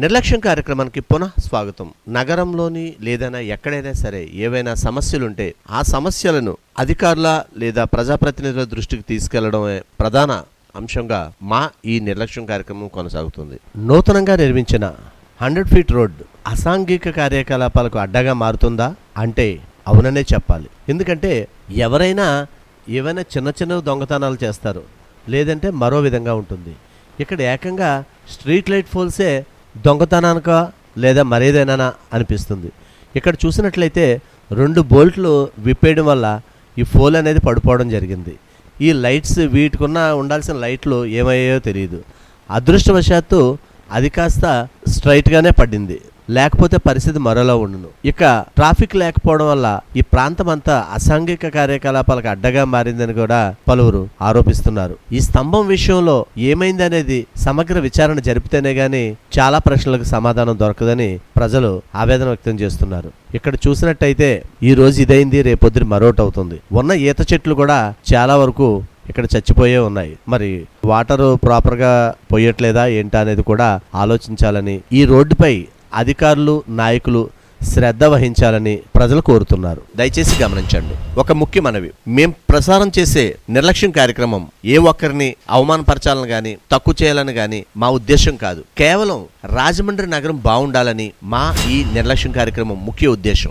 నిర్లక్ష్యం కార్యక్రమానికి పునః స్వాగతం. నగరంలోని లేదైనా ఎక్కడైనా సరే ఏవైనా సమస్యలుంటే ఆ సమస్యలను అధికారుల లేదా ప్రజాప్రతినిధుల దృష్టికి తీసుకెళ్ళడమే ప్రధాన అంశంగా మా ఈ నిర్లక్ష్యం కార్యక్రమం కొనసాగుతుంది. నూతనంగా నిర్మించిన హండ్రెడ్ ఫీట్ రోడ్ అసాంఘిక కార్యకలాపాలకు అడ్డగా మారుతుందా? అంటే అవుననే చెప్పాలి. ఎందుకంటే ఎవరైనా ఏవైనా చిన్న చిన్న దొంగతనాలు చేస్తారు. లేదంటే మరో విధంగా ఉంటుంది. ఇక్కడ ఏకంగా స్ట్రీట్ లైట్ ఫోల్సే దొంగతనానిక లేదా మరేదైనా అనిపిస్తుంది. ఇక్కడ చూసినట్లయితే రెండు బోల్ట్లు విప్పేయడం వల్ల ఈ ఫోల్ అనేది పడిపోవడం జరిగింది. ఈ లైట్స్ వీటికున్న ఉండాల్సిన లైట్లు ఏమయ్యాయో తెలియదు అదృష్టవశాత్తు అది కాస్త స్ట్రైట్గానే పడింది. లేకపోతే పరిస్థితి మరోలా ఉండును. ఇక ట్రాఫిక్ లేకపోవడం వల్ల ఈ ప్రాంతం అంతా అసాంఘిక కార్యకలాపాలకు అడ్డగా మారిందని కూడా పలువురు ఆరోపిస్తున్నారు. ఈ స్తంభం విషయంలో ఏమైందనేది సమగ్ర విచారణ జరిపితేనే గాని చాలా ప్రశ్నలకు సమాధానం దొరకదని ప్రజలు ఆవేదన వ్యక్తం చేస్తున్నారు. ఇక్కడ చూసినట్టయితే ఈ రోజు ఇదైంది రేపొద్దున మరోటవుతుంది ఉన్న ఈత చెట్లు కూడా చాలా వరకు ఇక్కడ చచ్చిపోయే ఉన్నాయి. మరి వాటర్ ప్రాపర్గా పోయట్లేదా ఏంటా అనేది కూడా ఆలోచించాలని ఈ రోడ్డుపై అధికారులు నాయకులు శ్రద్ధ వహించాలని ప్రజలు కోరుతున్నారు. దయచేసి గమనించండి. ఒక ముఖ్య మనవి. మేం ప్రసారం చేసే నిర్లక్ష్యం కార్యక్రమం ఏ ఒక్కరిని అవమానపరచాలని గాని తక్కువ చేయాలని గాని మా ఉద్దేశం కాదు. కేవలం రాజమండ్రి నగరం బాగుండాలని మా ఈ నిర్లక్ష్యం కార్యక్రమం ముఖ్య ఉద్దేశం.